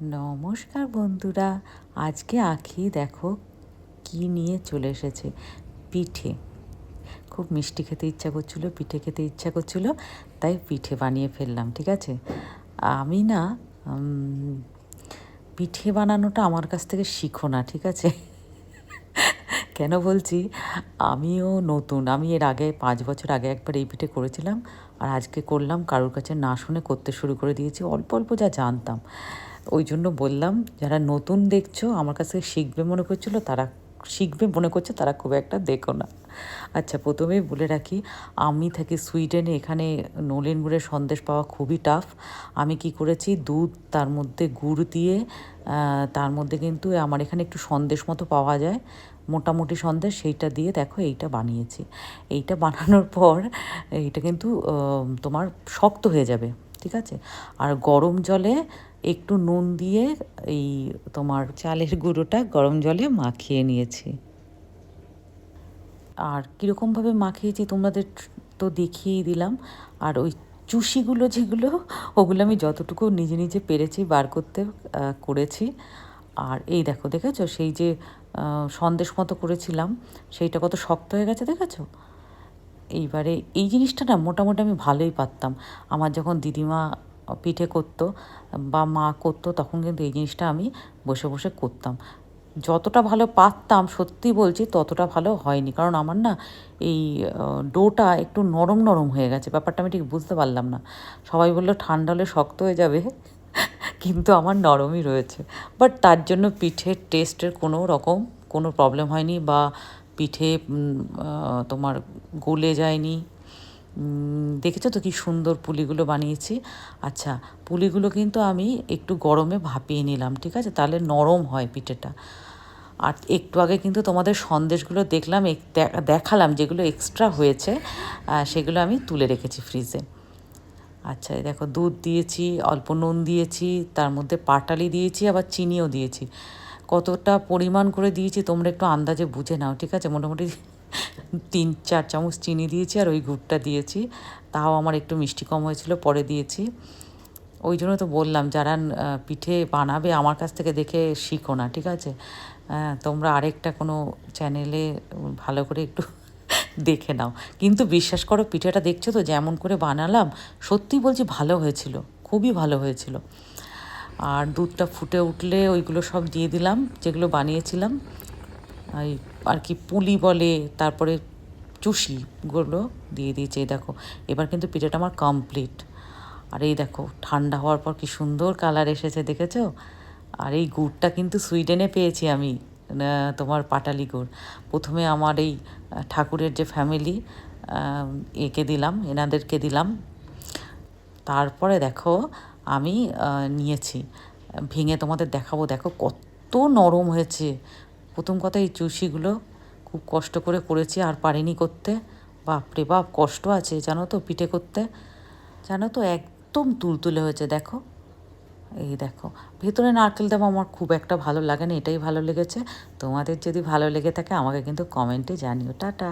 নমস্কার বন্ধুরা, আজকে আখি দেখো কি নিয়ে চলে এসেছে। পিঠে, খুব মিষ্টি খেতে ইচ্ছা করছিল, পিঠে খেতে ইচ্ছা করছিল, তাই পিঠে বানিয়ে ফেললাম, ঠিক আছে? আমি না পিঠে বানানোটা আমার কাছ থেকে শিখো না, ঠিক আছে? কেন বলছি? আমিও নতুন, আমি এর আগে, পাঁচ বছর আগে একবার এই পিঠে করেছিলাম, আর আজকে করলাম, কারোর কাছে না শুনে করতে শুরু করে দিয়েছি, অল্প অল্প যা জানতাম। ওই জন্য বললাম, যারা নতুন দেখছ, আমার কাছ শিখবে মনে করছিল, তারা শিখবে মনে করছে, তারা খুব একটা দেখো না। আচ্ছা প্রথমেই বলে রাখি, আমি থাকি সুইডেনে, এখানে নলেন গুড়ের সন্দেশ পাওয়া খুবই টাফ আমি কি করেছি, দুধ তার মধ্যে গুড় দিয়ে তার মধ্যে কিন্তু আমার এখানে একটু সন্দেশ মতো পাওয়া যায়, মোটামুটি সন্দেশ, সেইটা দিয়ে দেখো এইটা বানিয়েছি। এইটা বানানোর পর, এইটা কিন্তু তোমার শক্ত হয়ে যাবে, ঠিক আছে? আর গরম জলে একটু নুন দিয়ে এই তোমার চালের গুঁড়োটা গরম জলে মাখিয়ে নিয়েছি। আর কীরকমভাবে মাখিয়েছি তোমাদের তো দেখিয়েই দিলাম। আর ওই চুষিগুলো যেগুলো, ওগুলো আমি যতটুকু নিজে নিজে পেরেছি, বার করতে করেছি। আর এই দেখো, দেখেছ? সেই যে সন্দেশ মতো করেছিলাম, সেইটা কত শক্ত হয়ে গেছে, দেখেছ? এইবারে এই জিনিসটা না মোটামুটি আমি ভালোই পারতাম। আমার যখন দিদিমা পিঠে করতো বা মা করতো, তখন কিন্তু এই জিনিসটা আমি বসে বসে করতাম। যতটা ভালো পারতাম, সত্যি বলছি ততটা ভালো হয়নি। কারণ আমার না এই ডোটা একটু নরম নরম হয়ে গেছে, ব্যাপারটা আমি ঠিক বুঝতে পারলাম না। সবাই বলল, ঠান্ডা হলে শক্ত হয়ে যাবে। কিন্তু আমার নরমই রয়েছে। বাট তার জন্য পিঠের টেস্টের কোনো রকম কোনো প্রবলেম হয়নি বা পিঠে তোমার গলে যায়নি। দেখেছ তো কি সুন্দর পুলিগুলো বানিয়েছি? আচ্ছা পুলিগুলো কিন্তু আমি একটু গরমে ভাপিয়ে নিলাম, ঠিক আছে? তাহলে নরম হয় পিঠেটা। আর একটু আগে কিন্তু তোমাদের সন্দেশগুলো দেখলাম দেখালাম যেগুলো এক্সট্রা হয়েছে সেগুলো আমি তুলে রেখেছি ফ্রিজে আচ্ছা দেখো দুধ দিয়েছি, অল্প নুন দিয়েছি, তার মধ্যে পাটালি দিয়েছি, আবার চিনিও দিয়েছি। কতটা পরিমাণ করে দিয়েছি তোমরা একটু আন্দাজে বুঝে নাও, ঠিক আছে? মোটামুটি তিন, চার চামচ চিনি দিয়েছি আর ওই গুড়টা দিয়েছি। তাও আমার একটু মিষ্টি কম হয়েছিল, পরে দিয়েছি। ওই জন্য তো বললাম, যারা পিঠে বানাবে আমার কাছ থেকে দেখে শিখো না, ঠিক আছে? তোমরা আরেকটা কোনো চ্যানেলে ভালো করে একটু দেখে নাও। কিন্তু বিশ্বাস করো, পিঠেটা দেখছ তো, যেমন করে বানালাম, সত্যি বলছি ভালো হয়েছিল, খুবই ভালো হয়েছিল। আর দুধটা ফুটে উঠলে ওইগুলো সব দিয়ে দিলাম, যেগুলো বানিয়েছিলাম। এই আর কি পুলি বলে, তারপরে চুষিগুলো দিয়ে দিয়েছে, এই দেখো। এবার কিন্তু পিঠাটা আমার কমপ্লিট আর এই দেখো, ঠান্ডা হওয়ার পর কি সুন্দর কালার এসেছে, দেখেছ? আর এই গুড়টা কিন্তু সুইডেনে পেয়েছি আমি তোমার পাটালি গুড়। প্রথমে আমার এই ঠাকুরের যে ফ্যামিলি একে দিলাম, এনাদেরকে দিলাম। তারপরে দেখো, আমি নিয়েছি। ভেঙে তোমাদের দেখাবো, দেখো কত নরম হয়েছে। প্রথম কথা এই চুষিগুলো খুব কষ্ট করে করেছি, আর পারিনি করতে। বাপরে বাপ, কষ্ট আছে জানো তো পিঠে করতে। জানো তো একদম তুলতুলে হয়েছে, দেখো। এই দেখো, ভেতরে নারকেল দেওয়া আমার খুব একটা ভালো লাগে না, এটাই ভালো লেগেছে। তোমাদের যদি ভালো লেগে থাকে আমাকে কিন্তু কমেন্টে জানিও, টাটা।